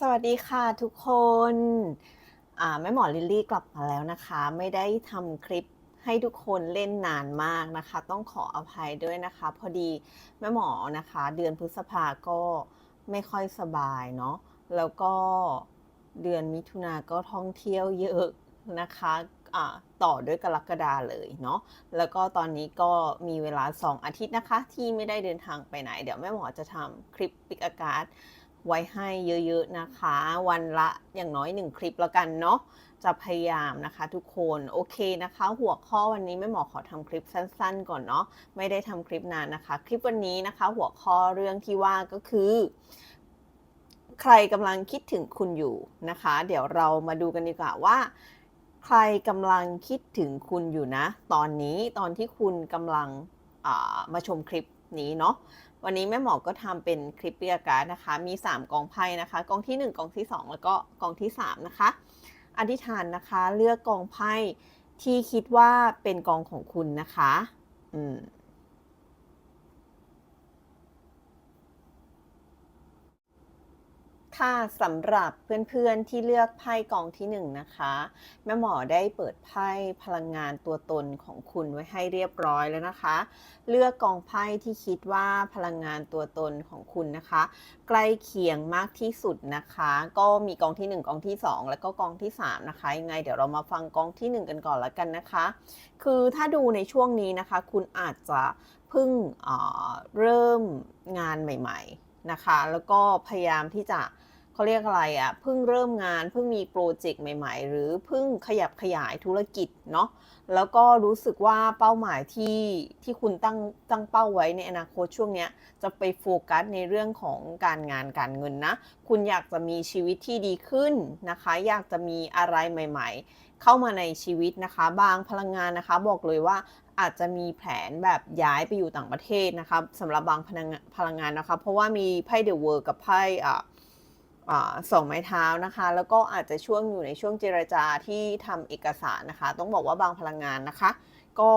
สวัสดีค่ะทุกคนแม่หมอลิลลี่กลับมาแล้วนะคะ ไม่ได้ทำคลิปให้ทุกคนเล่นนานมากนะคะ ต้องขออภัยด้วยนะคะ พอดีแม่หมอนะคะ เดือนพฤษภาก็ไม่ค่อยสบายเนาะแล้วก็เดือนมิถุนาก็ท่องเที่ยวเยอะนะคะต่อด้วยกรกฎาเลยเนาะแล้วก็ตอนนี้ก็มีเวลา 2 อาทิตย์นะคะ ที่ไม่ได้เดินทางไปไหน เดี๋ยวแม่หมอจะทำคลิปปิกอากาศ ไว้ให้เยอะๆนะคะ วันละอย่างน้อยหนึ่งคลิปแล้วกันเนาะจะพยายามนะคะทุกคนโอเคนะคะ หัวข้อวันนี้แม่หมอขอทำคลิปสั้น ๆ ก่อนเนาะไม่ได้ทำคลิปนานนะคะ คลิปวันนี้นะคะ หัวข้อเรื่องที่ว่าก็คือใครกำลังคิดถึงคุณอยู่นะคะ เดี๋ยวเรามาดูกันดีกว่าว่า ใครกำลังคิดถึงคุณอยู่นะ ตอนนี้ตอนที่คุณกำลังมาชมคลิป นี้เนาะวันนี้แม่หมอก็ทำเป็นคลิปเรียการ์ดนะคะ มี 3กองไพ่นะคะกองที่ 1กองที่ 2 แล้วก็กองที่ 3 นะคะ อธิษฐานนะคะ เลือกกองไพ่ที่คิดว่าเป็นกองของคุณนะคะ อืม ค่ะสำหรับเพื่อนๆที่เลือกไพ่กองที่1นนะคะ แม่หมอได้เปิดไพ่พลังงานตัวตนของคุณไว้ให้เรียบร้อยแล้วนะคะ เลือกกองไพ่ที่คิดว่าพลังงานตัวตนของคุณนะคะ ใกล้เคียงมากที่สุดนะคะ ก็มีกองที่ 1 กองที่ 2 แล้วก็กองที่ 3 นะคะยังไงเดี๋ยวเรามาฟังกองที่ 1 กันก่อนละกันนะคะ คือถ้าดูในช่วงนี้นะคะ คุณอาจจะเพิ่งเเริ่มงานใหม่ ๆนะคะ แล้วก็พยายามที่จะ เขาเรียกอะไรอะ่ะเพิ่งเริ่มงานเพิ่งมีโปรเจกต์ใหม่ๆ หรือเพิ่งขยับขยายธุรกิจเนาะแล้วก็รู้สึกว่าเป้าหมายที่ที่คุณตั้งตั้งเป้าไว้ในอนาคตช่วงนี้จะไปโฟกัสในเรื่องของการงานการเงินนะ คุณอยากจะมีชีวิตที่ดีขึ้นนะคะ อยากจะมีอะไรใหม่ ๆ เข้ามาในชีวิตนะคะ บางพลังงานนะคะ บอกเลยว่าอาจจะมีแผนแบบย้ายไปอยู่ต่างประเทศนะคะสำหรับบางพลังพลังงานนะคะ เพราะว่ามีไพ่เดอะเวิร์กับไพ่อ่า สองไม้เท้านะคะ แล้วก็อาจจะช่วงอยู่ในช่วงเจรจาที่ทำเอกสารนะคะ ต้องบอกว่าบางพลังงานนะคะ ก็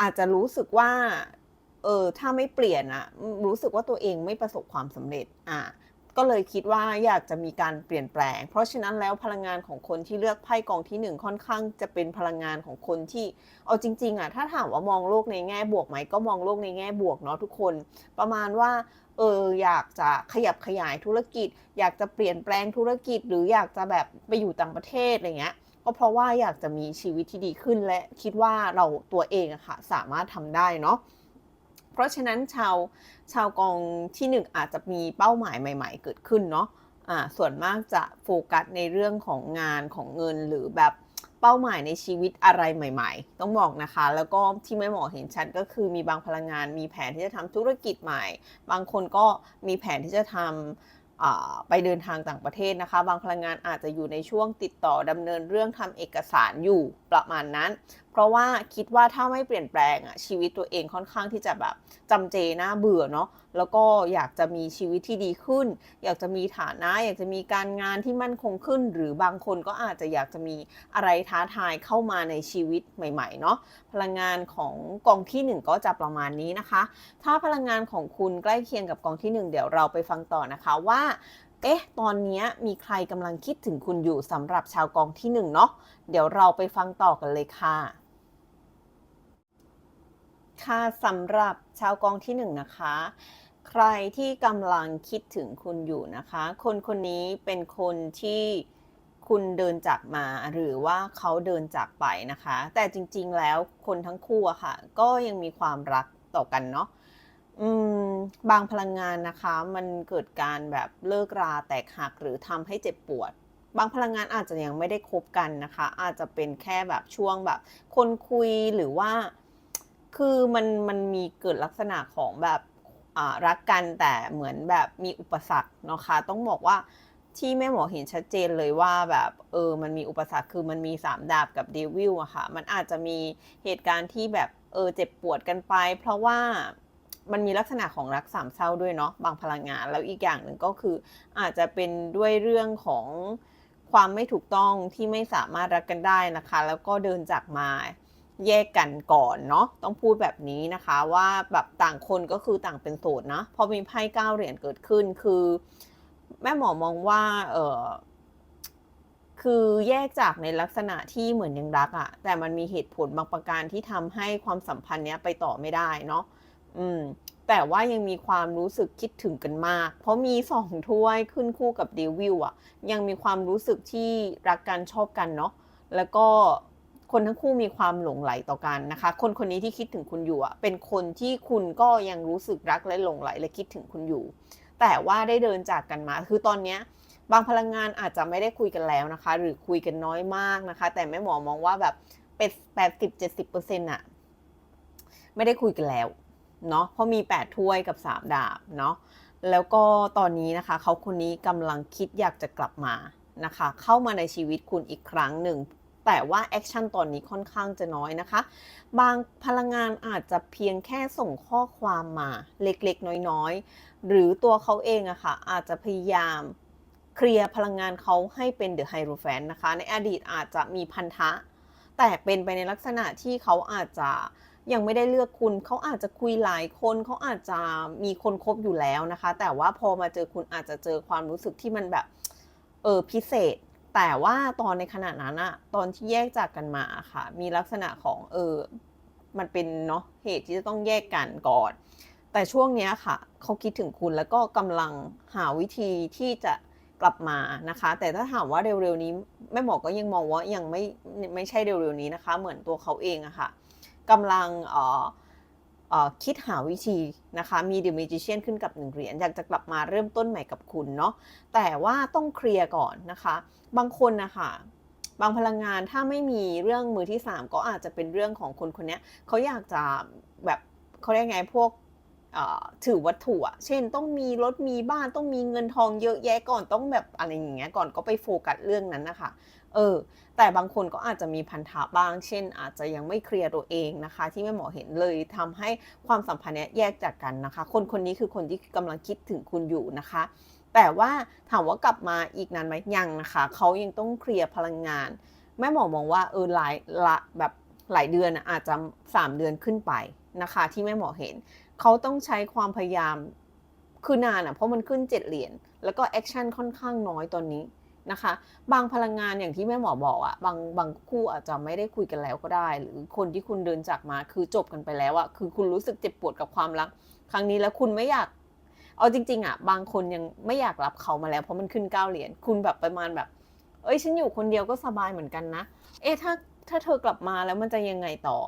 อาจจะรู้สึกว่าเออถ้าไม่เปลี่ยนอะรู้สึกว่าตัวเองไม่ประสบความสำเร็จอะก็เลยคิดว่าอยากจะมีการเปลี่ยนแปลง เพราะฉะนั้นแล้วพลังงานของคนที่เลือกไพ่กองที่หนึ่งค่อนข้างจะเป็นพลังงานของคนที่ เอาจริงๆอะถ้าถามว่ามองโลกในแง่บวกไหมก็มองโลกในแง่บวกเนาะทุกคน ประมาณว่า เอออยากจะขยับขยายธุรกิจ อยากจะเปลี่ยนแปลงธุรกิจ หรืออยากจะแบบไปอยู่ต่างประเทศอะไรเงี้ยก็เพราะว่าอยากจะมีชีวิตที่ดีขึ้นและคิดว่าเราตัวเองอะค่ะสามารถทำได้เนาะเพราะฉะนั้นชาวชาวกองที่หนึ่งอาจจะมีเป้าหมายใหม่ ๆ เกิดขึ้นเนาะอ่าส่วนมากจะโฟกัสในเรื่องของงานของเงินหรือแบบ เป้าหมายในชีวิตอะไรใหม่ ๆ ต้องบอกนะคะ แล้วก็ที่ไม่หมอเห็นชัดก็คือมีบางพลังงาน มีแผนที่จะทำธุรกิจใหม่ บางคนก็มีแผนที่จะทำไปเดินทางต่างประเทศนะคะ บางพลังงานอาจจะอยู่ในช่วงติดต่อดำเนินเรื่องทำเอกสารอยู่ประมาณนั้นเพราะว่าคิดว่าถ้าไม่เปลี่ยนแปลงอะชีวิตตัวเองค่อนข้างที่จะแบบจำเจน่าเบื่อเนาะแล้วก็อยากจะมีชีวิตที่ดีขึ้น อยากจะมีฐานะอยากจะมีการงานที่มั่นคงขึ้น หรือบางคนก็อาจจะอยากจะมีอะไรท้าทายเข้ามาในชีวิตใหม่ๆเนาะพลังงานของกองที่ 1 ก็จะประมาณนี้นะคะ ถ้าพลังงานของคุณใกล้เคียงกับกองที่ 1 เดี๋ยวเราไปฟังต่อนะคะว่าเอ๊ะ ตอนนี้มีใครกำลังคิดถึงคุณอยู่สำหรับชาวกองที่1เนาะ เดี๋ยวเราไปฟังต่อกันเลยค่ะ ค่ะสำหรับชาวกองที่1นะคะ ใครที่กำลังคิดถึงคุณอยู่นะคะ คนคนนี้เป็นคนที่คุณเดินจากมาหรือว่าเขาเดินจากไปนะคะ แต่จริงๆแล้วคนทั้งคู่อะค่ะ ก็ยังมีความรักต่อกันเนาะอืมบางพลังงานนะคะ มันเกิดการแบบเลิกราแตกหักหรือทำให้เจ็บปวด บางพลังงานอาจจะยังไม่ได้คบกันนะคะ อาจจะเป็นแค่แบบช่วงแบบ คนคุยหรือว่า คือมันมันมีเกิดลักษณะของแบบรักกันแต่เหมือนแบบมีอุปสรรคนะคะ ต้องบอกว่าที่แม่หมอเห็นชัดเจนเลยว่าแบบเออมันมีอุปสรรคคือมันมีสามดาบกับเดวิลอะค่ะ มันอาจจะมีเหตุการณ์ที่แบบเออเจ็บปวดกันไป เพราะว่ามันมีลักษณะของรักสามเศร้าด้วยเนาะบางพลังงาน แล้วอีกอย่างหนึ่งก็คือ อาจจะเป็นด้วยเรื่องของความไม่ถูกต้องที่ไม่สามารถรักกันได้นะคะ แล้วก็เดินจากมา แยกกันก่อนเนาะต้องพูดแบบนี้นะคะว่าแบบต่างคนก็คือต่างเป็นโสดนะพอมีไพ่เก้าเหรียญเกิดขึ้นคือ แม่หมอมองว่าเออคือแยกจากในลักษณะที่เหมือนยังรักอะแต่มันมีเหตุผลบางประการที่ทำให้ความสัมพันธ์เนี้ยไปต่อไม่ได้เนาะอืมแต่ว่ายังมีความรู้สึกคิดถึงกันมาก เพราะมีสองถ้วยขึ้นคู่กับเดวิลอะยังมีความรู้สึกที่รักกันชอบกันเนาะแล้วก็ คนทั้งคู่มีความหลงไหลต่อกันนะคะ คนคนนี้ที่คิดถึงคุณอยู่อะเป็นคนที่คุณก็ยังรู้สึกรักและหลงไหลและคิดถึงคุณอยู่ แต่ว่าได้เดินจากกันมา คือตอนเนี้ยบางพลังงานอาจจะไม่ได้คุยกันแล้วนะคะ หรือคุยกันน้อยมากนะคะ แต่แม่หมอมองว่าแบบเป็นแปดสิบเจ็ดสิบเปอร์เซ็นต์อะไม่ได้คุยกันแล้วเนาะเพราะมี8ถ้วยกับ3ดาบเนาะแล้วก็ตอนนี้นะคะเขาคนนี้กำลังคิดอยากจะกลับมานะคะ เข้ามาในชีวิตคุณอีกครั้งหนึ่ง แต่ว่าแอคชั่นตอนนี้ค่อนข้างจะน้อยนะคะ บางพลังงานอาจจะเพียงแค่ส่งข้อความมาเล็กๆ น้อยๆ หรือตัวเขาเองอะคะ่ะอาจจะพยายามเคลียร์พลังงานเขาให้เป็นเดอะไฮโรแฟนนะคะ ในอดีตอาจจะมีพันธะ แต่เป็นไปในลักษณะที่เขาอาจจะยังไม่ได้เลือกคุณ เขาอาจจะคุยหลายคน เขาอาจจะมีคนคบอยู่แล้วนะคะ แต่ว่าพอมาเจอคุณอาจจะเจอความรู้สึกที่มันแบบ เออพิเศษ แต่ว่าตอนในขณะนั้นอะตอนที่แยกจากกันมาค่ะ มีลักษณะของเออมันเป็นเนาะเหตุที่จะต้องแยกกันก่อน แต่ช่วงเนี้ยค่ะ เขาคิดถึงคุณแล้วก็กำลังหาวิธีที่จะกลับมานะคะ แต่ถ้าถามว่าเร็วๆนี้แม่หมอก็ยังมองว่ายังไม่ไม่ใช่เร็วๆนี้นะคะ เหมือนตัวเขาเองอะค่ะกำลังเอ่อเอ่อ คิดหาวิธีนะคะ มี The Magician ขึ้นกับหนึ่งเหรียญอยากจะกลับมาเริ่มต้นใหม่กับคุณเนาะแต่ว่าต้องเคลียร์ก่อนนะคะ บางคนนะคะบางพลังงานถ้าไม่มีเรื่องมือที่ 3 ก็อาจจะเป็นเรื่องของคนคนนี้เขาอยากจะแบบเขาเรียกไงพวกถือวัตถุอะเช่นต้องมีรถมีบ้านต้องมีเงินทองเยอะแยะก่อนต้องแบบอะไรอย่างเงี้ยก่อนก็ไปโฟกัสเรื่องนั้นนะคะ เออ แต่บางคนก็อาจจะมีพันธะบ้าง เช่น อาจจะยังไม่เคลียร์ตัวเองนะคะ ที่แม่หมอเห็นเลยทำให้ความสัมพันธ์เนี้ยแยกจากกันนะคะ คนคนนี้คือคนที่กำลังคิดถึงคุณอยู่นะคะ แต่ว่าถามว่ากลับมาอีกนานไหมยังนะคะ เขายังต้องเคลียร์พลังงาน แม่หมอมองว่าเออหลายละแบบหลายเดือนอาจจะ 3 เดือนขึ้นไปนะคะ ที่แม่หมอเห็น เขาต้องใช้ความพยายามคือนานอะเพราะมันขึ้น 7 เหรียญแล้วก็แอคชั่นค่อนข้างน้อยตอนนี้ นะคะ บางพลังงานอย่างที่แม่หมอบอกอะบางบางคู่อาจจะไม่ได้คุยกันแล้วก็ได้ หรือคนที่คุณเดินจากมาคือจบกันไปแล้วอะคือคุณรู้สึกเจ็บปวดกับความรัก ครั้งนี้แล้วคุณไม่อยาก เอาจริง ๆอะบางคนยังไม่อยากรับเขามาแล้วเพราะมันขึ้นเก้าเหรียญคุณแบบประมาณแบบ เอ้ยฉันอยู่คนเดียวก็สบายเหมือนกันนะ เอ๊ะถ้าถ้าเธอกลับมาแล้วมันจะยังไงต่อ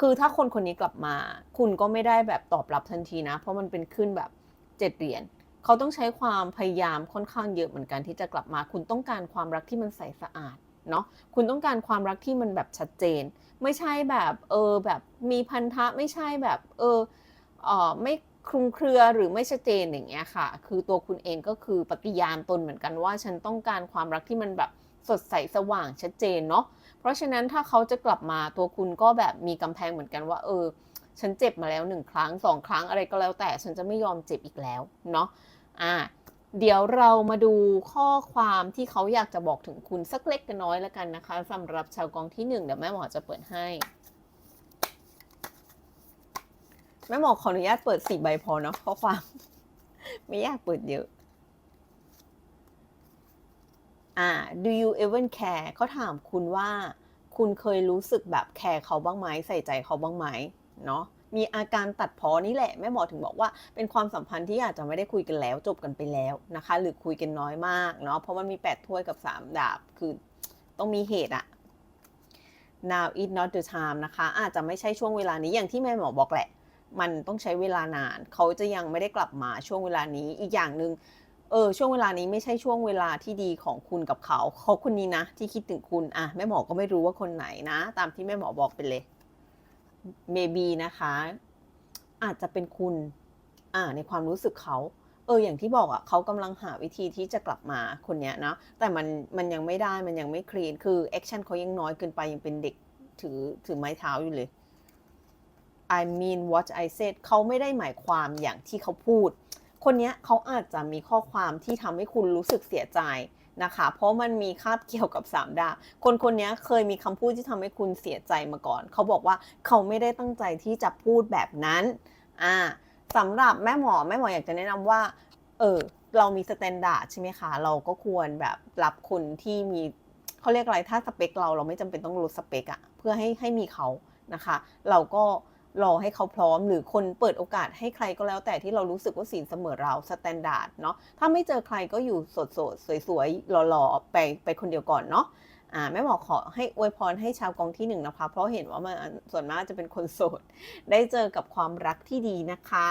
คือถ้าคนคนนี้กลับมา คุณก็ไม่ได้แบบตอบรับทันทีนะ เพราะมันเป็นขึ้นแบบเจ็ดเหรียญ เขาต้องใช้ความพยายามค่อนข้างเยอะเหมือนกันที่จะกลับมา คุณต้องการความรักที่มันใสสะอาดเนาะคุณต้องการความรักที่มันแบบชัดเจน ไม่ใช่แบบเออแบบมีพันธะไม่ใช่แบบเออเออไม่คลุมเครือหรือไม่ชัดเจนอย่างเงี้ยค่ะ คือตัวคุณเองก็คือปฏิญาณตนเหมือนกันว่า ฉันต้องการความรักที่มันแบบสดใสสว่างชัดเจนเนาะเพราะฉะนั้นถ้าเขาจะกลับมาตัวคุณก็แบบมีกำแพงเหมือนกันว่า เออ ฉันเจ็บมาแล้วหนึ่งครั้งสองครั้งอะไรก็แล้วแต่ฉันจะไม่ยอมเจ็บอีกแล้วเนาะ อ่าเดี๋ยวเรามาดูข้อความที่เขาอยากจะบอกถึงคุณสักเล็กน้อยแล้วกันนะคะสำหรับชาวกองที่หนึ่งเดี๋ยวแม่หมอจะเปิดให้ แม่หมอขออนุญาตเปิดสี่ใบพอเนาะข้อความ ไม่อยากเปิดเยอะอ่า do you even care เขาถามคุณว่า คุณเคยรู้สึกแบบแคร์เขาบ้างไหมใส่ใจเขาบ้างไหมเนาะ มีอาการตัดพอนี่แหละแม่หมอถึงบอกว่าเป็นความสัมพันธ์ที่อาจจะไม่ได้คุยกันแล้วจบกันไปแล้วนะคะ หรือคุยกันน้อยมากเนาะเพราะมันมี 8 ถ้วยกับ 3 ดาบ คือต้องมีเหตุอะ now is not the time นะคะ อาจจะไม่ใช่ช่วงเวลานี้อย่างที่แม่หมอบอกแหละ มันต้องใช้เวลานาน เขาจะยังไม่ได้กลับมาช่วงเวลานี้อีกอย่างหนึ่งเออช่วงเวลานี้ไม่ใช่ช่วงเวลาที่ดีของคุณกับเขา เขาคนนี้นะ ที่คิดถึงคุณอะแม่หมอก็ไม่รู้ว่าคนไหนนะ ตามที่แม่หมอบอกไปเลย maybe นะคะ อาจจะเป็นคุณอ่าในความรู้สึกเขา เออ อย่างที่บอกอะ่ะเขากำลังหาวิธีที่จะกลับมาคนเนี้ยนะ แต่มันมันยังไม่ได้ มันยังไม่คลีน คือแอคชั่นเขายังน้อยเกินไป ยังเป็นเด็กถือถือไม้เท้าอยู่เลย I mean what I said เขาไม่ได้หมายความอย่างที่เขาพูด คนเนี้ยเขาอาจจะมีข้อความที่ทำให้คุณรู้สึกเสียใจ นะคะ เพราะมันมีคาบเกี่ยวกับสามดาบคนคนนี้เคยมีคำพูดที่ทำให้คุณเสียใจมาก่อน เขาบอกว่าเขาไม่ได้ตั้งใจที่จะพูดแบบนั้นอ่าสำหรับแม่หมอแม่หมออยากจะแนะนำว่า เออเรามีสแตนดาร์ดใช่ไหมคะ เราก็ควรแบบรับคนที่มีเขาเรียกอะไรถ้าสเปคเราเราไม่จำเป็นต้องลดสเปคอะเพื่อให้ให้มีเขานะคะ เราก็ รอให้เขาพร้อม หรือคนเปิดโอกาสให้ใครก็แล้วแต่ที่เรารู้สึกว่าสินเสมอเราสแตนดาร์ดเนาะถ้าไม่เจอใครก็อยู่สดสดสวยๆหล่อๆไปไปคนเดียวก่อนเนาะอ่าแม่หมอขอให้อวยพรให้ชาวกองที่หนึ่งนะคะ เพราะเห็นว่ามันส่วนมากจะเป็นคนโสด ได้เจอกับความรักที่ดีนะคะ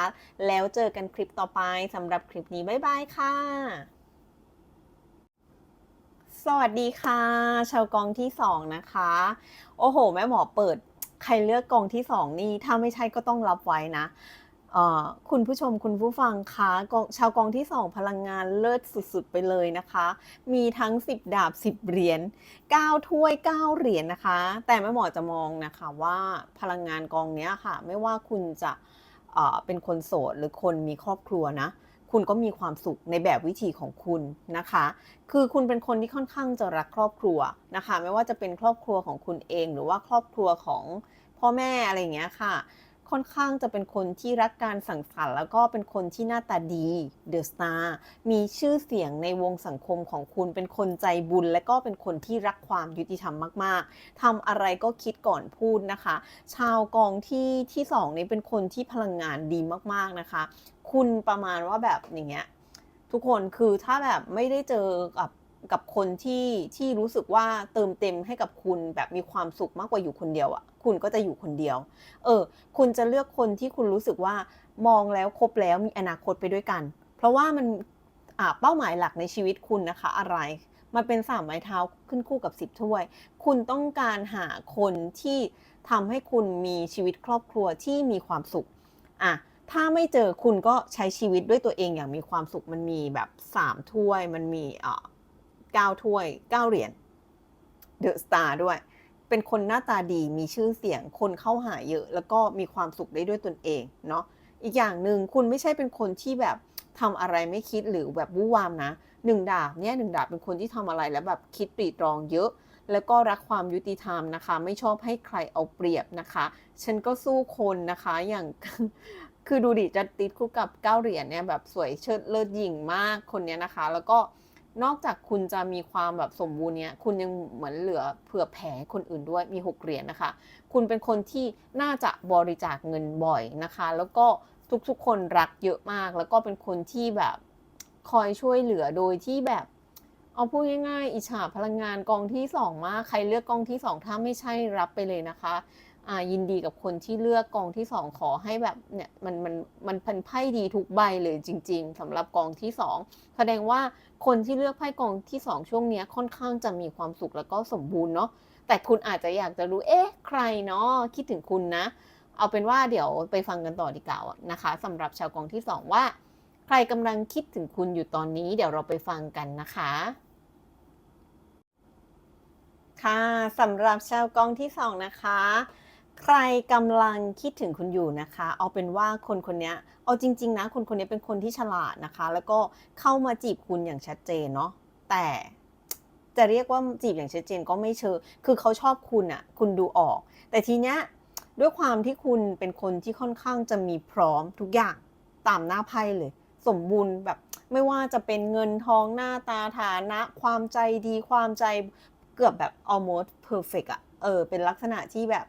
แล้วเจอกันคลิปต่อไปสำหรับคลิปนี้บ๊ายบายค่ะสวัสดีค่ะ ชาวกองที่สองนะคะ โอ้โห แม่หมอเปิด ใครเลือกกองที่สองนี่ถ้าไม่ใช่ก็ต้องรับไว้นะเอ่อคุณผู้ชมคุณผู้ฟังคะชาวกองที่สองพลังงานเลิศสุดๆไปเลยนะคะ มีทั้ง 10 ดาบ 10 เหรียญ9ถ้วย 9 เหรียญนะคะ แต่แม่หมอจะมองนะคะว่าพลังงานกองนี้ค่ะ ไม่ว่าคุณจะเอ่อเป็นคนโสดหรือคนมีครอบครัวนะ คุณก็มีความสุขในแบบวิธีของคุณนะคะ คือคุณเป็นคนที่ค่อนข้างจะรักครอบครัวนะคะ ไม่ว่าจะเป็นครอบครัวของคุณเอง หรือว่าครอบครัวของพ่อแม่อะไรอย่างเงี้ยค่ะ ค่อนข้างจะเป็นคนที่รักการสังสรรค์แล้วก็เป็นคนที่หน้าตาดีเดอะสตาร์มีชื่อเสียงในวงสังคมของคุณเป็นคนใจบุญ และก็เป็นคนที่รักความยุติธรรมมาก ๆทำอะไรก็คิดก่อนพูดนะคะ ชาวกองที่ที่สองนี้เป็นคนที่พลังงานดีมาก ๆ นะคะ คุณประมาณว่าแบบอย่างเงี้ยทุกคนคือถ้าแบบไม่ได้เจอกับ กับคนที่ที่รู้สึกว่าเติมเต็มให้กับคุณแบบมีความสุขมากกว่าอยู่คนเดียวอะ่ะ คุณก็จะอยู่คนเดียว เออ คุณจะเลือกคนที่คุณรู้สึกว่ามองแล้วครบแล้วมีอนาคตไปด้วยกัน เพราะว่ามันเป้าหมายหลักในชีวิตคุณนะคะ อะไรมันเป็นสามไม้เท้าขึ้นคู่กับสิบถ้วย คุณต้องการหาคนที่ทำให้คุณมีชีวิตครอบครัวที่มีความสุขอะถ้าไม่เจอคุณก็ใช้ชีวิตด้วยตัวเองอย่างมีความสุขมันมีแบบสามถ้วย มันมี เก้าถ้วยเก้าเหรียญเดอะสตาร์ด้วย เป็นคนหน้าตาดีมีชื่อเสียงคนเข้าหาเยอะ แล้วก็มีความสุขได้ด้วยตนเองเนาะอีกอย่างหนึ่งคุณไม่ใช่เป็นคนที่แบบทำอะไรไม่คิดหรือแบบวู่วามนะหนึ่งดาบเนี่ยหนึ่งดาบเป็นคนที่ทำอะไรแล้วแบบคิดปรีตรองเยอะ แล้วก็รักความยุติธรรมนะคะ ไม่ชอบให้ใครเอาเปรียบนะคะ ฉันก็สู้คนนะคะอย่างคือดูดิจะติดคู่กับเก้าเหรียญเนี่ยแบบสวยเชิดเลิศหยิ่งมากคนเนี้ยนะคะ แล้วก็ นอกจากคุณจะมีความแบบสมบูรณ์เนี้ยคุณยังเหมือนเหลือเผื่อแผ่คนอื่นด้วยมีหกเหรียญนะคะ คุณเป็นคนที่น่าจะบริจาคเงินบ่อยนะคะ แล้วก็ทุกๆคนรักเยอะมาก แล้วก็เป็นคนที่แบบคอยช่วยเหลือโดยที่แบบ เอาพูดง่ายๆอิจฉาพลังงานกองที่สองมาก ใครเลือกกองที่สองถ้าไม่ใช่รับไปเลยนะคะ ยินดีกับคนที่เลือกกองที่สองขอให้แบบเนี่ยมันมันมันพันไพ่ดีทุกใบเลยจริง ๆสำหรับกองที่สองแสดงว่าคนที่เลือกไพ่กองที่สองช่วงนี้ค่อนข้างจะมีความสุขแล้วก็สมบูรณ์เนาะแต่คุณอาจจะอยากจะรู้เอ๊ะใครเนาะคิดถึงคุณนะ เอาเป็นว่าเดี๋ยวไปฟังกันต่อดีกว่านะคะสำหรับชาวกองที่สองว่า ใครกำลังคิดถึงคุณอยู่ตอนนี้ เดี๋ยวเราไปฟังกันนะคะค่ะสำหรับชาวกองที่สองนะคะ ใครกำลังคิดถึงคุณอยู่นะคะ เอาเป็นว่าคนคนนี้เอาจริง ๆ นะ คนคนนี้เป็นคนที่ฉลาดนะคะ แล้วก็เข้ามาจีบคุณอย่างชัดเจนเนาะแต่จะเรียกว่าจีบอย่างชัดเจนก็ไม่เชิงคือเขาชอบคุณอะคุณดูออก แต่ทีเนี้ยด้วยความที่คุณเป็นคนที่ค่อนข้างจะมีพร้อมทุกอย่างตามหน้าไพ่เลย สมบูรณ์แบบไม่ว่าจะเป็นเงินทองหน้าตาฐานะ ความใจดีความใจเกือบแบบ almost perfect อะเออเป็นลักษณะที่แบบ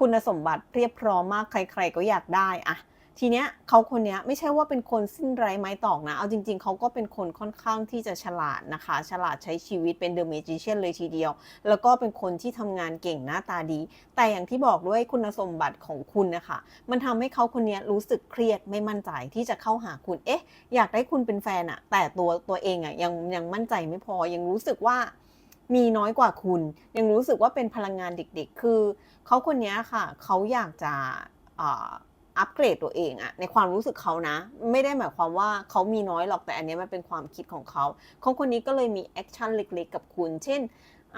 คุณสมบัติเรียบพร้อมมากใคร ๆ ก็อยากได้อะทีเนี้ยเขาคนเนี้ยไม่ใช่ว่าเป็นคนสิ้นไร้ไม้ตอกนะ เอาจริง ๆ เขาก็เป็นคนค่อนข้างที่จะฉลาดนะคะ ฉลาดใช้ชีวิตเป็นเดอะเมจิเชียนเลยทีเดียว แล้วก็เป็นคนที่ทำงานเก่งหน้าตาดี แต่อย่างที่บอกด้วยคุณสมบัติของคุณนะคะ มันทำให้เขาคนเนี้ยรู้สึกเครียดไม่มั่นใจที่จะเข้าหาคุณ เอ๊ะ อยากได้คุณเป็นแฟนอะแต่ตัวตัวเองอะยังยังมั่นใจไม่พอ ยังรู้สึกว่า มีน้อยกว่าคุณ ยังรู้สึกว่าเป็นพลังงานเด็กๆ คือเขาคนนี้ค่ะ เขาอยากจะอัปเกรดตัวเองอะในความรู้สึกเขานะ ไม่ได้หมายความว่าเขามีน้อยหรอกแต่อันนี้มันเป็นความคิดของเขาเขาคนนี้ก็เลยมีแอคชั่นเล็กๆ กับคุณ เช่น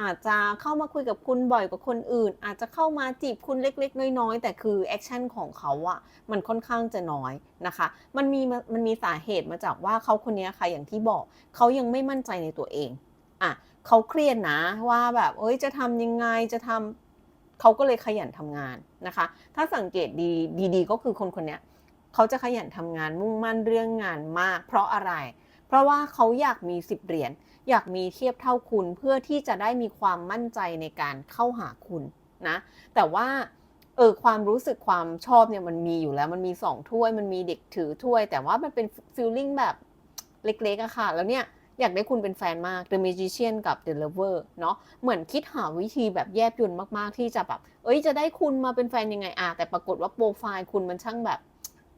อาจจะเข้ามาคุยกับคุณบ่อยกว่าคนอื่น อาจจะเข้ามาจีบคุณเล็กๆ น้อยๆ แต่คือแอคชั่นของเขาอะมันค่อนข้างจะน้อยนะคะ มันมีมันมีสาเหตุมาจากว่าเขาคนนี้ค่ะอย่างที่บอกเขายังไม่มั่นใจในตัวเองอะ เขาเครียดนะว่าแบบเอ้ยจะทำยังไงจะทำเขาก็เลยขยันทำงานนะคะ ถ้าสังเกตดีดีๆก็คือคนคนนี้เขาจะขยันทำงานมุ่งมั่นเรื่องงานมาก เพราะอะไร เพราะว่าเขาอยากมีสิบเหรียญอยากมีเทียบเท่าคุณเพื่อที่จะได้มีความมั่นใจในการเข้าหาคุณนะแต่ว่าเออความรู้สึกความชอบเนี่ยมันมีอยู่แล้วมันมีสองถ้วยมันมีเด็กถือถ้วย แต่ว่ามันเป็นฟีลลิ่งแบบเล็กๆอะค่ะ แล้วเนี่ย อยากได้คุณเป็นแฟนมาก The Magician กับ The Lover เนาะเหมือนคิดหาวิธีแบบแยบยลมากๆ ที่จะแบบ เอ้ยจะได้คุณมาเป็นแฟนยังไงอะแต่ปรากฏว่าโปรไฟล์คุณมันช่างแบบ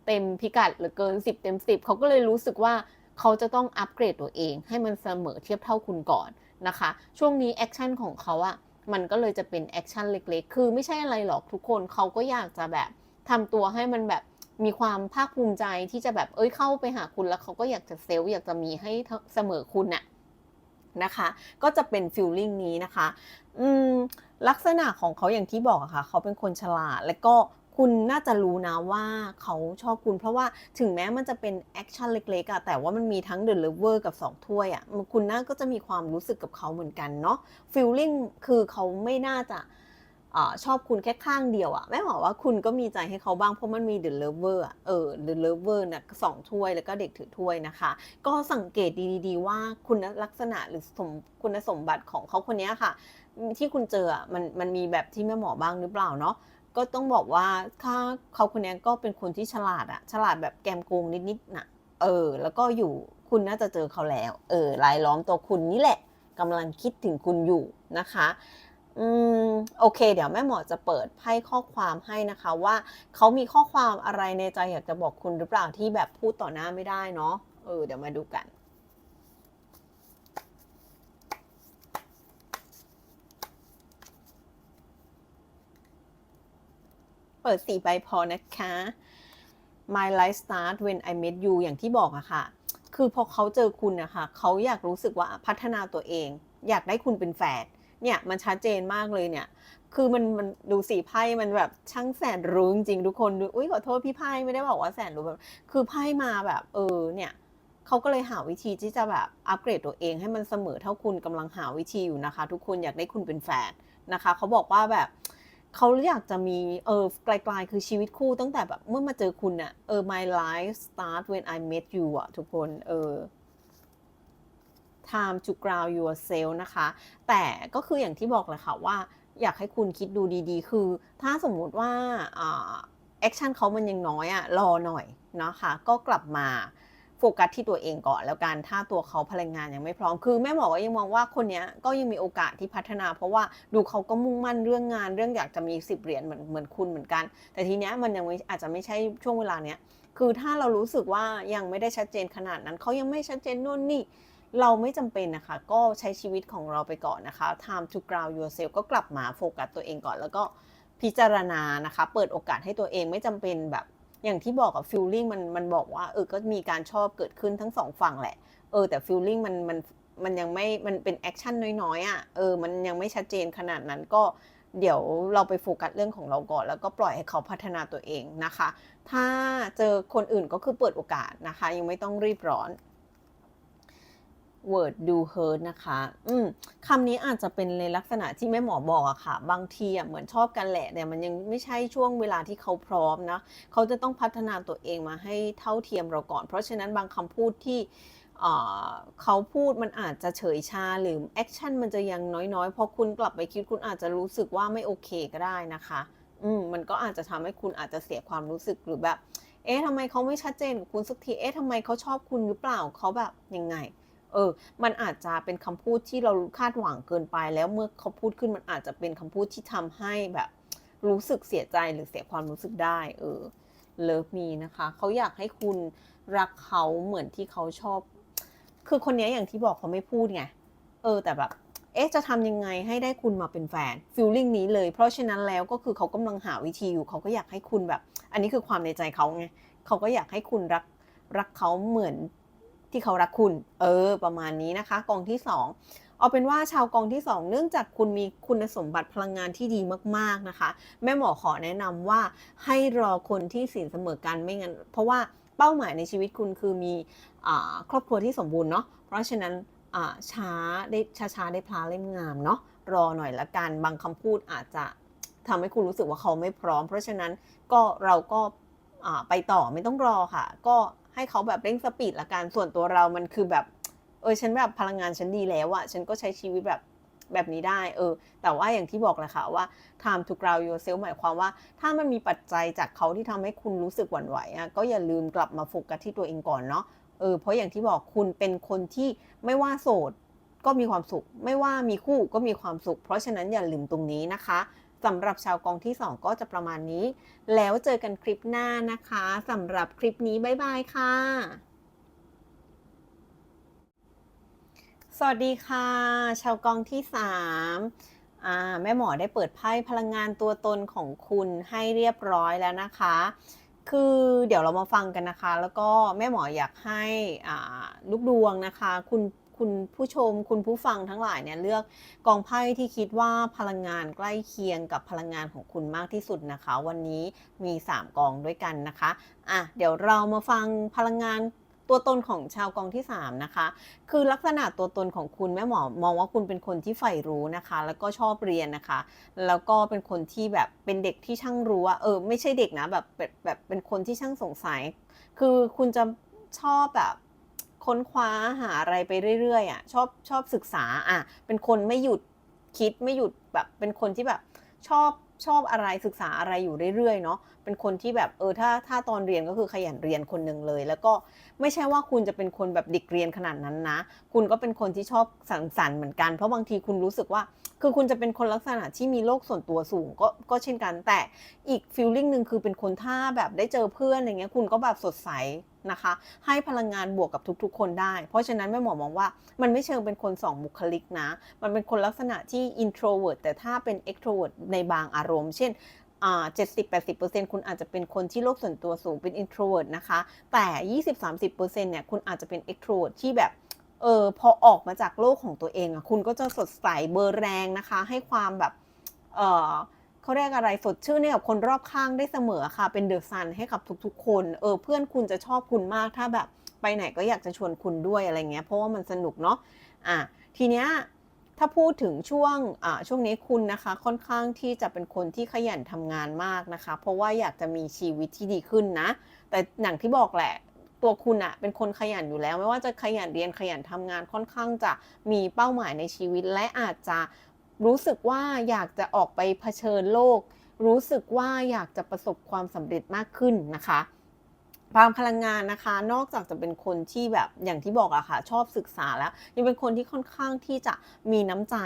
เต็มพิกัดหลือเกิน 10 เต็ม 10 เขาก็เลยรู้สึกว่าเขาจะต้องอัปเกรดตัวเอง ให้มันเสมอเทียบเท่าคุณก่อนนะคะ ช่วงนี้แอคชั่นของเขาอะมันก็เลยจะเป็นแอคชั่นเล็กๆ คือไม่ใช่อะไรหรอกทุกคนเขาก็อยากจะแบบทำตัวให้มันแบบ มีความภาคภูมิใจที่จะแบบเอ้ยเข้าไปหาคุณแล้วเขาก็อยากจะเซลล์อยากจะมีให้เสมอคุณน่ะนะคะ ก็จะเป็นฟิลลิ่งนี้นะคะอืมลักษณะของเขาอย่างที่บอกอะค่ะ เขาเป็นคนฉลาด และก็คุณน่าจะรู้นะว่าเขาชอบคุณเพราะว่าถึงแม้มันจะเป็นแอคชั่นเล็กๆอะแต่ว่ามันมีทั้งเดอะเลเวอร์กับ2ถ้วยอะคุณน่าก็จะมีความรู้สึกกับเขาเหมือนกันเนาะฟิลลิ่งคือเขาไม่น่าจะ อชอบคุณแค่ข้างเดียวอะแม่บอกว่าคุณก็มีใจให้เขาบ้างเพราะมันมีเดอะเลเวอร์เออเดอะเลเวอร์นะสองถ้วยแล้วก็เด็กถือถ้วยนะคะ ก็สังเกตดีๆว่าคุณลักษณะหรือสมคุณสมบัติของเขาคนนี้ค่ะ ที่คุณเจอมันมันมีแบบที่แม่หมอบ้างหรือเปล่าเนาะก็ต้องบอกว่าถ้าเขาคนนี้ก็เป็นคนที่ฉลาดอะฉลาดแบบแกมโกงนิดๆนะเออ แล้วก็อยู่คุณน่าจะเจอเขาแล้ว เออรายล้อมตัวคุณนี่แหละกำลังคิดถึงคุณอยู่นะคะ อืมโอเค เดี๋ยวแม่หมอจะเปิดไพ่ข้อความให้นะคะว่าเขามีข้อความอะไรในใจอยากจะบอกคุณหรือเปล่าที่แบบพูดต่อหน้าไม่ได้เนาะเออเดี๋ยวมาดูกัน เปิดสี่ใบพอนะคะ My life start when I met you อย่างที่บอกอะค่ะ คือพอเขาเจอคุณนะคะเขาอยากรู้สึกว่าพัฒนาตัวเอง อยากได้คุณเป็นแฟน เนี่ยมันชัดเจนมากเลยเนี่ยคือมันมันดูสีไพ่มันแบบช่างแสนรู้จริงทุกคนดูอุ้ยขอโทษพี่ไพ่ไม่ได้บอกว่าแสนรู้แบบคือไพ่มาแบบเออเนี่ยเขาก็เลยหาวิธีที่จะแบบอัปเกรดตัวเองให้มันเสมอเท่าคุณกำลังหาวิธีอยู่นะคะ ทุกคนอยากได้คุณเป็นแฟนนะคะเขาบอกว่าแบบเขาอยากจะมีเออไกลๆคือชีวิตคู่ตั้งแต่แบบเมื่อมาเจอคุณอะเออ my life start when I met you อะทุกคนเออ time to ground yourself นะคะ แต่ก็คืออย่างที่บอกแหละค่ะว่าอยากให้คุณคิดดูดีๆ คือถ้าสมมุติว่าแอคชั่นเขามันยังน้อยอะรอหน่อยนะคะ ก็กลับมาโฟกัสที่ตัวเองก่อนแล้วกันถ้าตัวเขาพลังงานยังไม่พร้อม คือแม่บอกว่ายังมองว่าคนนี้ก็ยังมีโอกาสที่พัฒนา เพราะว่าดูเขาก็มุ่งมั่นเรื่องงาน เรื่องอยากจะมีสิบเหรียญเหมือนเหมือนคุณเหมือนกัน แต่ทีเนี้ยมันยังอาจจะไม่ใช่ช่วงเวลาเนี้ยคือถ้าเรารู้สึกว่ายังไม่ได้ชัดเจนขนาดนั้นเขายังไม่ชัดเจนนู่นนี่ เราไม่จำเป็นนะคะ ก็ใช้ชีวิตของเราไปก่อนนะคะ time to ground yourself ก็กลับมาโฟกัสตัวเองก่อน แล้วก็พิจารณานะคะ เปิดโอกาสให้ตัวเองไม่จำเป็นแบบ อย่างที่บอกกับฟิลลิ่งมันมันบอกว่าเออก็มีการชอบเกิดขึ้นทั้งสองฝั่งแหละ เออแต่ฟิลลิ่งมันมันมันยังไม่มันเป็นแอคชั่นน้อยๆอะเออมันยังไม่ชัดเจนขนาดนั้นก็เดี๋ยวเราไปโฟกัสเรื่องของเราก่อน แล้วก็ปล่อยให้เขาพัฒนาตัวเองนะคะ ถ้าเจอคนอื่นก็คือเปิดโอกาสนะคะ ยังไม่ต้องรีบร้อน word do hurt นะคะ อืมคำนี้อาจจะเป็นในลักษณะที่แม่หมอบอกอะค่ะ บางทีอะเหมือนชอบกันแหละ แต่มันยังไม่ใช่ช่วงเวลาที่เขาพร้อมนะ เขาจะต้องพัฒนาตัวเองมาให้เท่าเทียมเราก่อน เพราะฉะนั้นบางคำพูดที่เขาพูดมันอาจจะเฉยชาหรือแอคชั่นมันจะยังน้อยๆ พอคุณกลับไปคิดคุณอาจจะรู้สึกว่าไม่โอเคก็ได้นะคะ อืม มันก็อาจจะทำให้คุณอาจจะเสียความรู้สึกหรือแบบ เอ๊ะทำไมเขาไม่ชัดเจนกับคุณสักที เอ๊ะทำไมเขาชอบคุณหรือเปล่า เขาแบบยังไง เออ มันอาจจะเป็นคำพูดที่เราคาดหวังเกินไป แล้วเมื่อเขาพูดขึ้นมันอาจจะเป็นคำพูดที่ทำให้แบบ รู้สึกเสียใจหรือเสียความรู้สึกได้ เออเลิฟมีนะคะเขาอยากให้คุณรักเขาเหมือนที่เขาชอบ คือคนนี้อย่างที่บอกเขาไม่พูดไงเออแต่แบบเอ๊ะจะทำยังไงให้ได้คุณมาเป็นแฟนฟิลลิ่งนี้เลย เพราะฉะนั้นแล้วก็คือเขากำลังหาวิธีอยู่เขาก็อยากให้คุณแบบ อันนี้คือความในใจเขาไงเขาก็อยากให้คุณรักรักเขาเหมือน ที่เขารักคุณ เออ ประมาณนี้นะคะ กองที่สองเอาเป็นว่าชาวกองที่ 2 เนื่องจากคุณมีคุณสมบัติพลังงานที่ดีมากๆนะคะ แม่หมอขอแนะนำว่าให้รอคนที่สินเสมอกันไม่งั้น เพราะว่าเป้าหมายในชีวิตคุณคือมีครอบครัวที่สมบูรณ์เนาะเพราะฉะนั้นช้าได้ช้าๆได้พลาเล่มงามเนาะรอหน่อยละกันบางคำพูดอาจจะทำให้คุณรู้สึกว่าเขาไม่พร้อม เพราะฉะนั้นก็เราก็ไปต่อไม่ต้องรอค่ะ ก็ ให้เขาแบบเร่งสปีดละกันส่วนตัวเรามันคือแบบเออฉันแบบพลังงานฉันดีแล้วอะฉันก็ใช้ชีวิตแบบแบบนี้ได้เออ แต่ว่าอย่างที่บอกแหละค่ะว่า time to grow yourself หมายความว่า ถ้ามันมีปัจจัยจากเขาที่ทำให้คุณรู้สึกหวั่นไหวอะก็อย่าลืมกลับมาโฟกัสที่ตัวเองก่อนเนาะเออเพราะอย่างที่บอกคุณเป็นคนที่ไม่ว่าโสดก็มีความสุข ไม่ว่ามีคู่ก็มีความสุข เพราะฉะนั้นอย่าลืมตรงนี้นะคะ สำหรับชาวกองที่ 2 ก็จะประมาณนี้ แล้วเจอกันคลิปหน้านะคะสำหรับคลิปนี้บ๊ายบายค่ะ สวัสดีค่ะ ชาวกองที่3าแม่หมอได้เปิดไพ่พลังงานตัวตนของคุณให้เรียบร้อยแล้วนะคะ คือเดี๋ยวเรามาฟังกันนะคะ แล้วก็แม่หมออยากให้ลูกดวงนะคะ คุณ คุณผู้ชมคุณผู้ฟังทั้งหลายเนี่ยเลือกกองไพ่ที่คิดว่าพลังงานใกล้เคียงกับพลังงานของคุณมากที่สุดนะคะ วันนี้มี 3 กองด้วยกันนะคะอะเดี๋ยวเรามาฟังพลังงานตัวตนของชาวกองที่ 3 นะคะ คือลักษณะตัวตนของคุณแม่หมอมองว่าคุณเป็นคนที่ใฝ่รู้นะคะ แล้วก็ชอบเรียนนะคะ แล้วก็เป็นคนที่แบบเป็นเด็กที่ช่างรู้ว่าเออไม่ใช่เด็กนะแบบแบบแบบเป็นคนที่ช่างสงสัย คือคุณจะชอบแบบ ค้นคว้าหาอะไรไปเรื่อยๆอะชอบชอบศึกษาอะเป็นคนไม่หยุดคิดไม่หยุดแบบเป็นคนที่แบบชอบชอบอะไรศึกษาอะไรอยู่เรื่อยๆเนาะเป็นคนที่แบบเออถ้าถ้าตอนเรียนก็คือขยันเรียนคนหนึ่งเลย แล้วก็ไม่ใช่ว่าคุณจะเป็นคนแบบเด็กเรียนขนาดนั้นนะ คุณก็เป็นคนที่ชอบสังสรรค์เหมือนกันเพราะบางทีคุณรู้สึกว่า คือคุณจะเป็นคนลักษณะที่มีโลกส่วนตัวสูงก็ก็เช่นกัน แต่อีกฟีลลิ่งหนึ่งคือเป็นคนถ้าแบบได้เจอเพื่อนอะไรเงี้ยคุณก็แบบสดใสนะคะ ให้พลังงานบวกกับทุกๆ คนได้ เพราะฉะนั้นแม่หมอมองว่ามันไม่เชิงเป็นคนสองบุคลิกนะ มันเป็นคนลักษณะที่ introvert แต่ถ้าเป็น extrovert ในบางอารมณ์ เช่นเจ็ดสิบแปดสิบเปอร์เซ็นต์คุณอาจจะเป็นคนที่โลกส่วนตัวสูงเป็น introvert นะคะ แต่ยี่สิบสามสิบเปอร์เซ็นต์เนี่ยคุณอาจจะเป็น extrovert ที่แบบ เออพอออกมาจากโลกของตัวเองอะคุณก็จะสดใสเบอร์แรงนะคะ ให้ความแบบเออเขาเรียกอะไรสดชื่นให้กับคนรอบข้างได้เสมอค่ะ เป็นเดอะซันให้กับทุกๆ คนเออเพื่อนคุณจะชอบคุณมากถ้าแบบไปไหนก็อยากจะชวนคุณด้วยอะไรเงี้ยเพราะว่ามันสนุกเนาะอะทีเนี้ยถ้าพูดถึงช่วงอ่าช่วงนี้คุณนะคะค่อนข้างที่จะเป็นคนที่ขยันทำงานมากนะคะ เพราะว่าอยากจะมีชีวิตที่ดีขึ้นนะ แต่อย่างที่บอกแหละ ตัวคุณอะเป็นคนขยันอยู่แล้ว ไม่ว่าจะขยันเรียนขยันทำงานค่อนข้างจะมีเป้าหมายในชีวิต และอาจจะรู้สึกว่าอยากจะออกไปเผชิญโลก รู้สึกว่าอยากจะประสบความสำเร็จมากขึ้นนะคะบางพลังงานนะคะ นอกจากจะเป็นคนที่แบบอย่างที่บอกอะค่ะ ชอบศึกษาแล้ว ยังเป็นคนที่ค่อนข้างที่จะมีน้ำใจ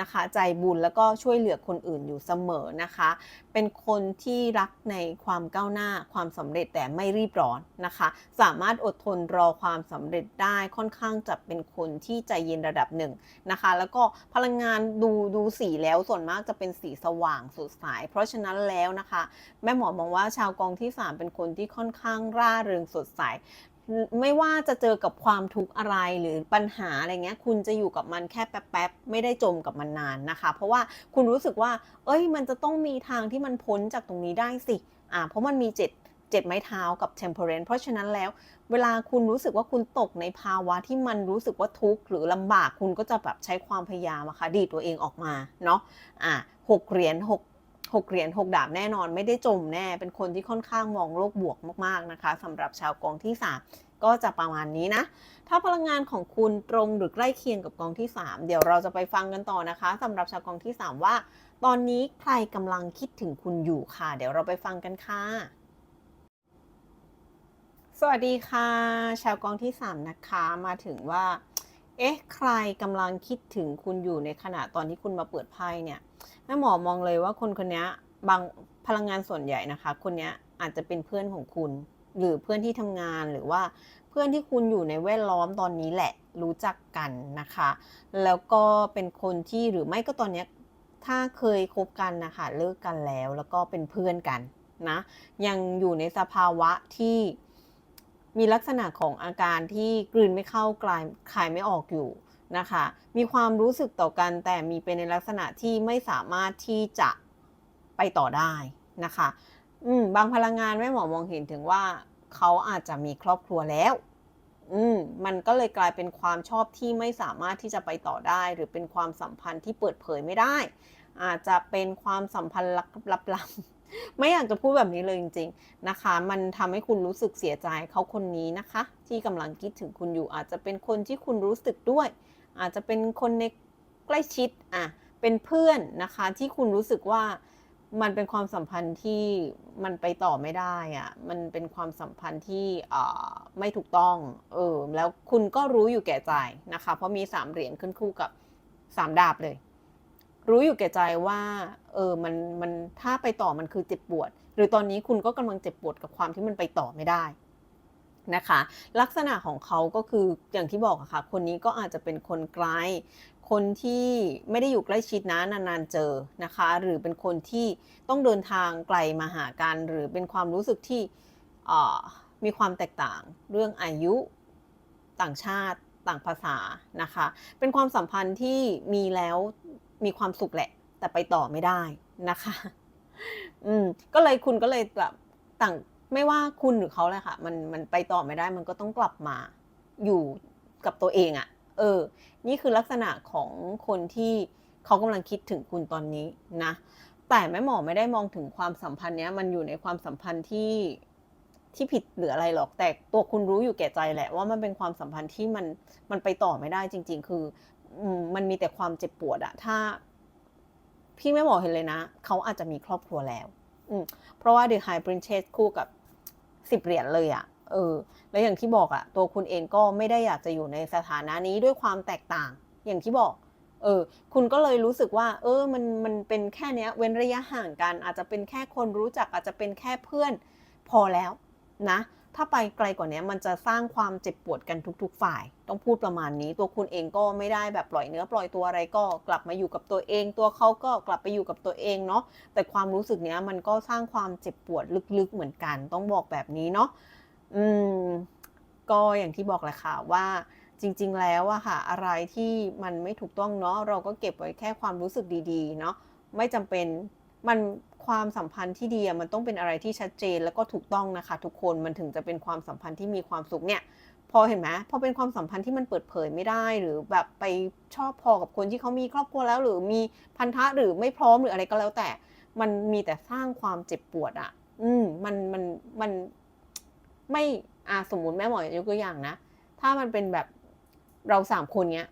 นะคะ ใจบุญแล้วก็ช่วยเหลือคนอื่นอยู่เสมอนะคะ เป็นคนที่รักในความก้าวหน้าความสำเร็จแต่ไม่รีบร้อนนะคะ สามารถอดทนรอความสำเร็จได้ค่อนข้างจะเป็นคนที่ใจเย็นระดับหนึ่งนะคะ แล้วก็พลังงานดูดูสีแล้วส่วนมากจะเป็นสีสว่างสดใสเพราะฉะนั้นแล้วนะคะ แม่หมอมองว่าชาวกองที่ 3 เป็นคนที่ค่อนข้างร่าเริงสดใส ไม่ว่าจะเจอกับความทุกข์อะไรหรือปัญหาอะไรเงี้ย คุณจะอยู่กับมันแค่แป๊บๆไม่ได้จมกับมันนานนะคะ เพราะว่าคุณรู้สึกว่า เอ้ย มันจะต้องมีทางที่มันพ้นจากตรงนี้ได้สิอ่าเพราะมันมีเจ็ดเจ็ดไม้เท้ากับ temperance เพราะฉะนั้นแล้ว เวลาคุณรู้สึกว่าคุณตกในภาวะที่มันรู้สึกว่าทุกข์หรือลำบากคุณก็จะแบบใช้ความพยายามอะค่ะดีตัวเองออกมาเนาะอ่าหกเหรียญหก หกเหรียญหกดาบแน่นอนไม่ได้จมแน่เป็นคนที่ค่อนข้างมองโลกบวกมากๆนะคะสำหรับชาวกองที่ 3 ก็จะประมาณนี้นะ ถ้าพลังงานของคุณตรงหรือใกล้เคียงกับกองที่ 3 เดี๋ยวเราจะไปฟังกันต่อนะคะสำหรับชาวกองที่ 3 ว่า ตอนนี้ใครกำลังคิดถึงคุณอยู่ค่ะ เดี๋ยวเราไปฟังกันค่ะสวัสดีค่ะ ชาวกองที่ 3 นะคะมาถึงว่า เอ๊ะ ใครกำลังคิดถึงคุณอยู่ในขณะตอนที่คุณมาเปิดไพ่เนี่ย แม่หมอมองเลยว่าคนคนนี้บางพลังงานส่วนใหญ่นะคะ คนนี้อาจจะเป็นเพื่อนของคุณ หรือเพื่อนที่ทำงานหรือว่าเพื่อนที่คุณอยู่ในแวดล้อมตอนนี้แหละรู้จักกันนะคะ แล้วก็เป็นคนที่หรือไม่ก็ตอนนี้ถ้าเคยคบกันนะคะเลิกกันแล้วแล้วก็เป็นเพื่อนกันนะยังอยู่ในสภาวะที่มีลักษณะของอาการที่กลืนไม่เข้ากลายคายไม่ออกอยู่ นะคะ มีความรู้สึกต่อกันแต่มีเป็นในลักษณะที่ไม่สามารถที่จะไปต่อได้นะคะอืมบางพลังงานแม่หมอมองเห็นถึงว่าเขาอาจจะมีครอบครัวแล้ว อืมมันก็เลยกลายเป็นความชอบที่ไม่สามารถที่จะไปต่อได้ หรือเป็นความสัมพันธ์ที่เปิดเผยไม่ได้ อาจจะเป็นความสัมพันธ์ลับๆไม่อยากจะพูดแบบนี้เลยจริง ๆนะคะ มันทำให้คุณรู้สึกเสียใจเขาคนนี้นะคะ ที่กำลังคิดถึงคุณอยู่อาจจะเป็นคนที่คุณรู้สึกด้วย อาจจะเป็นคนในใกล้ชิดอะเป็นเพื่อนนะคะที่คุณรู้สึกว่ามันเป็นความสัมพันธ์ที่มันไปต่อไม่ได้อะ่ะมันเป็นความสัมพันธ์ที่อ่าไม่ถูกต้อง เออ แล้วคุณก็รู้อยู่แก่ใจนะคะ เพราะมีสามเหรียญขึ้นคู่กับสามดาบเลย รู้อยู่แก่ใจว่า เออ มัน มัน ถ้าไปต่อมันคือเจ็บปวด หรือตอนนี้คุณก็กำลังเจ็บปวดกับความที่มันไปต่อไม่ได้ นะคะ ลักษณะของเขาก็คืออย่างที่บอกอะค่ะ คนนี้ก็อาจจะเป็นคนไกล คนที่ไม่ได้อยู่ใกล้ชิดนะนานๆเจอนะคะ หรือเป็นคนที่ต้องเดินทางไกลมาหากัน หรือเป็นความรู้สึกที่มีความแตกต่างเรื่องอายุต่างชาติต่างภาษานะคะ เป็นความสัมพันธ์ที่มีแล้วมีความสุขแหละ แต่ไปต่อไม่ได้นะคะ อืมก็เลยคุณก็เลยแบบต่าง ไม่ว่าคุณหรือเขาเลยค่ะ มันมันไปต่อไม่ได้ มันก็ต้องกลับมาอยู่กับตัวเองอะ่ะ เออ นี่คือลักษณะของคนที่เขากำลังคิดถึงคุณตอนนี้นะ แต่แม่หมอไม่ได้มองถึงความสัมพันธ์เนี้ย มันอยู่ในความสัมพันธ์ที่ที่ผิดหรืออะไรหรอก แต่ตัวคุณรู้อยู่แก่ใจแหละว่ามันเป็นความสัมพันธ์ที่มันมันไปต่อไม่ได้จริง ๆ คือมันมีแต่ความเจ็บปวดอะถ้า พี่ไม่บอเห็นเลยนะ เขาอาจจะมีครอบครัวแล้ว อืเพราะว่า The High Princess คู่กับ สิบเหรียญเลยอะเออ แล้วอย่างที่บอกอะตัวคุณเองก็ไม่ได้อยากจะอยู่ในสถานะนี้ด้วยความแตกต่าง อย่างที่บอกเออคุณก็เลยรู้สึกว่า เออมันมันเป็นแค่เนี้ย เว้นระยะห่างกัน อาจจะเป็นแค่คนรู้จักอาจจะเป็นแค่เพื่อนพอแล้วนะ ถ้าไปไกลกว่านี้มันจะสร้างความเจ็บปวดกันทุก ๆ ฝ่าย ต้องพูดประมาณนี้ ตัวคุณเองก็ไม่ได้แบบปล่อยเนื้อปล่อยตัวอะไรก็กลับมาอยู่กับตัวเอง ตัวเขาก็กลับไปอยู่กับตัวเองเนาะแต่ความรู้สึกเนี้ยมันก็สร้างความเจ็บปวดลึกๆเหมือนกัน ต้องบอกแบบนี้เนาะอืมก็อย่างที่บอกแหละค่ะว่าจริง ๆ แล้วอะค่ะอะไรที่มันไม่ถูกต้องเนาะเราก็เก็บไว้แค่ความรู้สึกดีๆเนาะไม่จำเป็น มันความสัมพันธ์ที่ดีมันต้องเป็นอะไรที่ชัดเจนแล้วก็ถูกต้องนะคะ ทุกคนมันถึงจะเป็นความสัมพันธ์ที่มีความสุขเนี่ยพอเห็นไหมพอเป็นความสัมพันธ์ที่มันเปิดเผยไม่ได้หรือแบบไปชอบพอกับคนที่เขามีครอบครัวแล้ว หรือมีพันธะหรือไม่พร้อมหรืออะไรก็แล้วแต่ มันมีแต่สร้างความเจ็บปวดอะ่ะ อืมมันมันมันไม่อ่าสมมติแม่หมอยกตัวอย่างนะ ถ้ามันเป็นแบบเราสามคนเนี้ย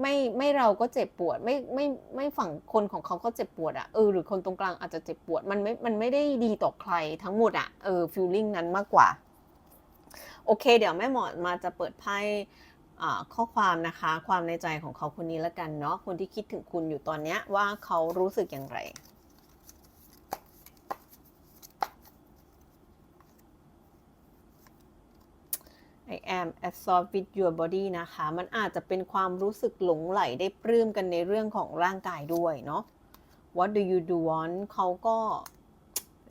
ไม่ไม่เราก็เจ็บปวด ไม่ไม่ไม่ฝั่งคนของเขาก็เจ็บปวดอะเออหรือคนตรงกลางอาจจะเจ็บปวดมันไม่มันไม่ได้ดีต่อใครทั้งหมดอะเออฟิลลิ่งนั้นมากกว่า โอเค เดี๋ยวแม่หมอมาจะเปิดไพ่ข้อความนะคะความในใจของเขาคนนี้ละกันเนาะคนที่คิดถึงคุณอยู่ตอนนี้ว่าเขารู้สึกอย่างไร I am absorbed with your body นะคะ มันอาจจะเป็นความรู้สึกหลงไหลได้ปลื้มกันในเรื่องของร่างกายด้วยเนาะ What do you do want เขาก็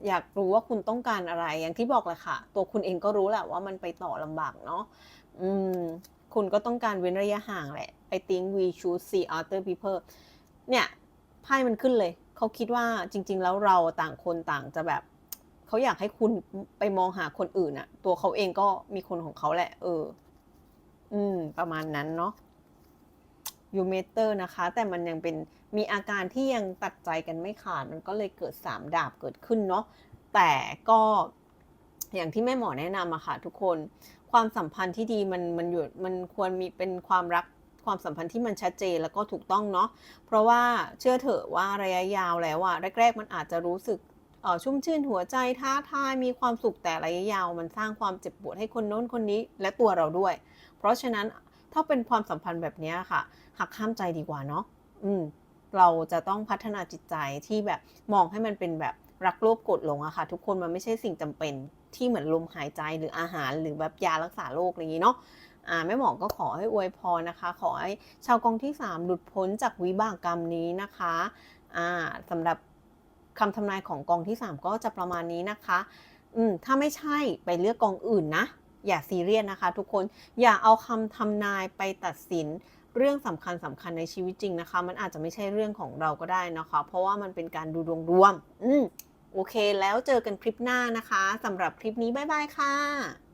อยากรู้ว่าคุณต้องการอะไร อย่างที่บอกแหละค่ะ ตัวคุณเองก็รู้แหละว่ามันไปต่อลำบากเนาะ อืม คุณก็ต้องการเว้นระยะห่างแหละ I think we should see other people เนี่ย ไพ่มันขึ้นเลย เขาคิดว่าจริง ๆ แล้วเราต่างคนต่างจะแบบ เขาอยากให้คุณไปมองหาคนอื่นอะตัวเขาเองก็มีคนของเขาแหละ เออ อืม ประมาณนั้นเนาะยูเมเตอร์นะคะ แต่มันยังเป็นมีอาการที่ยังตัดใจกันไม่ขาด มันก็เลยเกิดสามดาบเกิดขึ้นเนาะแต่ก็อย่างที่แม่หมอแนะนำอะค่ะทุกคน ความสัมพันธ์ที่ดีมันมันอยู่มันควรมีเป็นความรักความสัมพันธ์ที่มันชัดเจนแล้วก็ถูกต้องเนาะ เพราะว่าเชื่อเถอะว่าระยะยาวแล้วอะแรก ๆ มันอาจจะรู้สึก ชุ่มชื่นหัวใจท้าทายมีความสุขแต่ระยะยาว มันสร้างความเจ็บปวดให้คนโน้นคนนี้และตัวเราด้วย เพราะฉะนั้นถ้าเป็นความสัมพันธ์แบบนี้ค่ะ หักข้ามใจดีกว่าเนาะอืมเราจะต้องพัฒนาจิตใจที่แบบมองให้มันเป็นแบบรักโลภกดลงอะค่ะ ทุกคนมันไม่ใช่สิ่งจำเป็นที่เหมือนลมหายใจหรืออาหารหรือแบบยารักษาโรคอะไรอย่างนี้เนาะอ่าแม่หมอก็ขอให้อวยพรนะคะ ขอให้ชาวกองที่ 3 หลุดพ้นจากวิบากกรรมนี้นะคะอ่าสำหรับ คำทำนายของกองที่ 3 ก็จะประมาณนี้นะคะ อืมถ้าไม่ใช่ไปเลือกกองอื่นนะ อย่าซีเรียสนะคะ ทุกคนอย่าเอาคำทำนายไปตัดสินเรื่องสำคัญสำคัญในชีวิตจริงนะคะ มันอาจจะไม่ใช่เรื่องของเราก็ได้นะคะ เพราะว่ามันเป็นการดูดวงรวม อืมโอเค แล้วเจอกันคลิปหน้านะคะสำหรับคลิปนี้ บ๊ายบายค่ะ